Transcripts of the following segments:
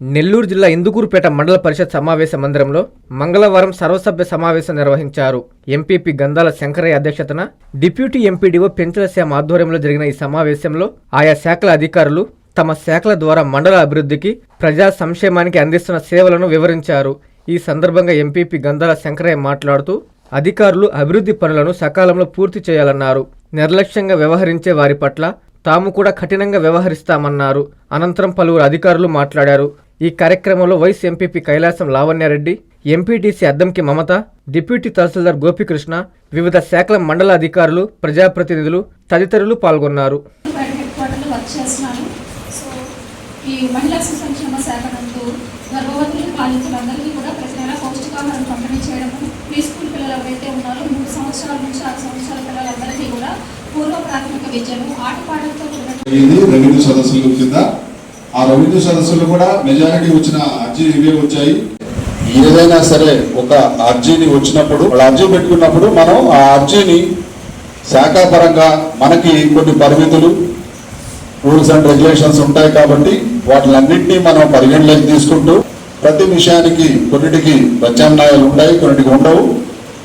నెల్లూరు జిల్లా ఇందుకూరుపేట మండల పరిషత్ సమావేశ మందిరంలో మంగళవారం సర్వసభ్య సమావేశం నిర్వహించారు. ఎంపీపీ గంధాల శంకరయ్య అధ్యక్షతన డిప్యూటీ ఎంపీడీఓ పెంచల శ్యామ ఆధ్వర్యంలో జరిగిన ఈ సమావేశంలో ఆయా శాఖల అధికారులు తమ శాఖల ద్వారా మండల అభివృద్ధికి ప్రజా సంక్షేమానికి అందిస్తున్న సేవలను వివరించారు. ఈ సందర్భంగా ఎంపీపీ గంధాల శంకరయ్య మాట్లాడుతూ అధికారులు అభివృద్ధి పనులను సకాలంలో పూర్తి చేయాలన్నారు. నిర్లక్ష్యంగా వ్యవహరించే వారి పట్ల తాము కూడా కఠినంగా వ్యవహరిస్తామన్నారు. అనంతరం పలువురు అధికారులు మాట్లాడారు. ఈ కార్యక్రమంలో vice MPP Kailasam Lavanya Reddy MPTC Addanki Mamata deputy tahsildar Gopikrishna వివిధ శాఖల మండల అధికారులు ప్రజాప్రతినిధులు తదితరులు పాల్గొన్నారు. ఈ మహిళా సంక్షేమ శాఖ నందు గర్భవతులు కూడా ప్రతి నెల పౌష్టికాహారం పంపిణీ చేయడము ప్రీ స్కూల్ పిల్లలు ఎవరైతే ఉన్నారో మూడు సంవత్సరాల నుంచి ఆరు సంవత్సరాల పిల్లలందరికీ కూడా పూర్వ ప్రాథమిక విద్యను ఆటపాటలతో కూడిన ఇది రెవెన్యూ సదస్సుల కింద ఆ రెవెన్యూ సదస్సులు కూడా మెజారిటీ వచ్చిన అర్జీలు ఇవే వచ్చాయి. ఏదైనా సరే ఒక అర్జీని వచ్చినప్పుడు అర్జీ పెట్టుకున్నప్పుడు మనం ఆ అర్జీని శాఖాపరంగా మనకి కొన్ని పరిమితులు రూల్స్ అండ్ రెగ్యులేషన్స్ ఉంటాయి కాబట్టి వాటిలన్నింటినీ మనం పరిగణలోకి తీసుకుంటూ ప్రతి విషయానికి కొన్నిటికి ప్రత్యామ్నాయాలు ఉంటాయి కొన్నిటికి ఉండవు.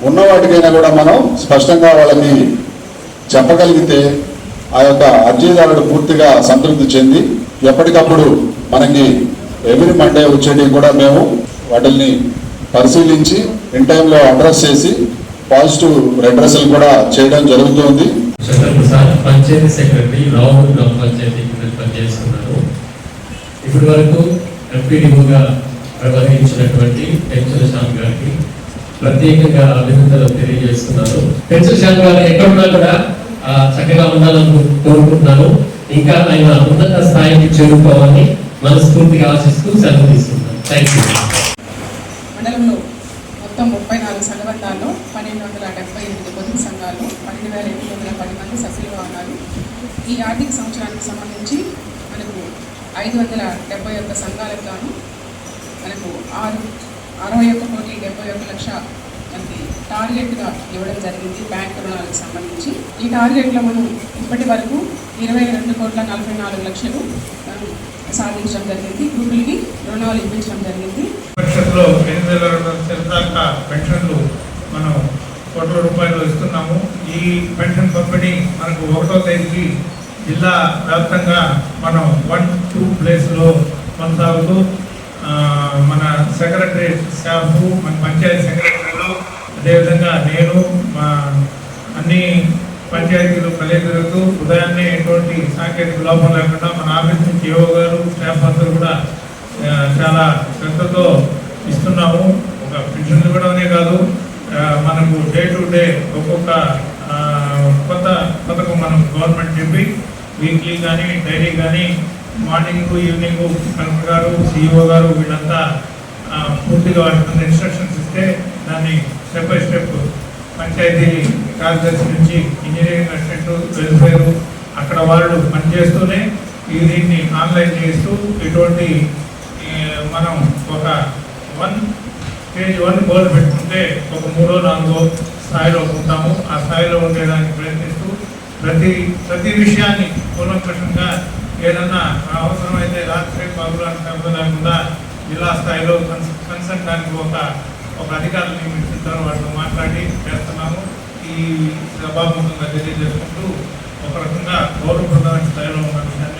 ఉన్న వాటికైనా కూడా మనం స్పష్టంగా వాళ్ళకి చెప్పగలిగితే ఆ యొక్క అర్జీదారుడు పూర్తిగా సంతృప్తి చెంది ఎప్పటికప్పుడు మనకి ఎవ్రీ మండే వచ్చేటివి కూడా మేము వాటిల్ని పరిశీలించి ఇన్ టైంలో అడ్రస్ చేసి పాజిటివ్ రెడ్రస్లు కూడా చేయడం జరుగుతుంది. పంచాయతీ సెక్రటరీ రావు గ్రామ పంచాయతీ పనిచేస్తున్నారు. ఇప్పటి వరకు ఎంపీడీఓగా నిర్వహించినటువంటి పెన్షన్ శ్యామ్ గారికి ప్రత్యేకంగా అభినందనలు తెలియజేస్తున్నారు. పెన్షన్ శ్యామ్ గారు ఎక్కడున్నా కూడా ఆ, చక్కగా ఉండాలని కోరుకుంటున్నాను. ఇంకా ఆయన ఉన్నత స్థాయికి చేరుకోవాలని మనస్ఫూర్తిగా ఆశిస్తూ సెలవు తీసుకుంటాను థ్యాంక్ యూ మండలంలో మొత్తం ముప్పై నాలుగు సంఘబంధాల్లో పన్నెండు వందల డెబ్బై ఎనిమిది పొదుపు సంఘాలు పన్నెండు వేల ఎనిమిది వందల పది మంది సభ్యులుగా ఉన్నారు ఈ ఆర్థిక సంవత్సరానికి సంబంధించి మనకు ఐదు వందల డెబ్బై ఒక్క సంఘాలకు గాను మనకు ఆరు అరవై ఒక్క కోటి డెబ్బై ఒక్క లక్ష టార్గెట్గా ఇవ్వడం జరిగింది బ్యాంక్ రుణాలకు సంబంధించి. ఈ టార్గెట్లో మనం ఇప్పటి వరకు ఇరవై రెండు కోట్ల నలభై నాలుగు లక్షలు సాధించడం జరిగింది. గ్రూపులకి రుణాలు ఇప్పించడం జరిగింది. పరిషత్లో ఎనిమిది వేల రెండు వందల దాకా పెన్షన్లు మనం కోట్ల రూపాయలు ఇస్తున్నాము. ఈ పెన్షన్ పంపిణీ మనకు ఒకటో తేదీకి జిల్లా వ్యాప్తంగా మనం వన్ టూ ప్లేస్లో కొనసాగుతూ మన సెక్రటరీ స్టాఫ్ మన పంచాయతీ సెక్రటరీ అదేవిధంగా నేను మా అన్ని పంచాయతీలు కలెక్టర్లకు ఉదయాన్నే ఎటువంటి సాంకేతిక లోపం లేకుండా మన ఆఫీస్ నుంచి గారు స్టాఫ్ అందరూ కూడా చాలా శ్రద్ధతో ఇస్తున్నాము. ఒక పెన్షన్లు ఇవ్వడమే కాదు మనకు డే టు డే ఒక్కొక్క కొత్త పథకం మనం గవర్నమెంట్ చెప్పి వీక్లీ కానీ డైలీ కానీ మార్నింగ్ ఈవినింగ్ కలెక్టర్ గారు సిఇఓ గారు వీళ్ళంతా పూర్తిగా వాటి ఇన్స్ట్రక్షన్స్ ఇస్తే దాన్ని స్టెప్ బై స్టెప్ పంచాయతీ కార్యదర్శి నుంచి ఇంజనీరింగ్ అసిస్టెంట్ వెల్ఫేర్ అక్కడ వాళ్ళు పనిచేస్తూనే ఈ దీన్ని ఆన్లైన్ చేస్తూ ఇటువంటి మనం ఒక వన్ స్టేజ్ వన్ గోల్ పెట్టుకుంటే ఒక మూడో నాలుగో స్థాయిలో ఉంటాము ఆ స్థాయిలో ఉండేదానికి ప్రయత్నిస్తూ ప్రతి ప్రతి విషయాన్ని కూలంకషంగా ఏదన్నా అవసరమైతే రాత్రి పగులు అంటే లేకుండా జిల్లా స్థాయిలో కన్స్- కన్సల్ట్ దానికి ఒక ఒక అధికారులు నియమించుతారు వాళ్ళతో మాట్లాడి చేస్తున్నాము. ఈ సభాముఖంగా తెలియజేసుకుంటూ ఒక రకంగా గౌరవప్రదమైన స్థాయిలో ఉన్న విషయాన్ని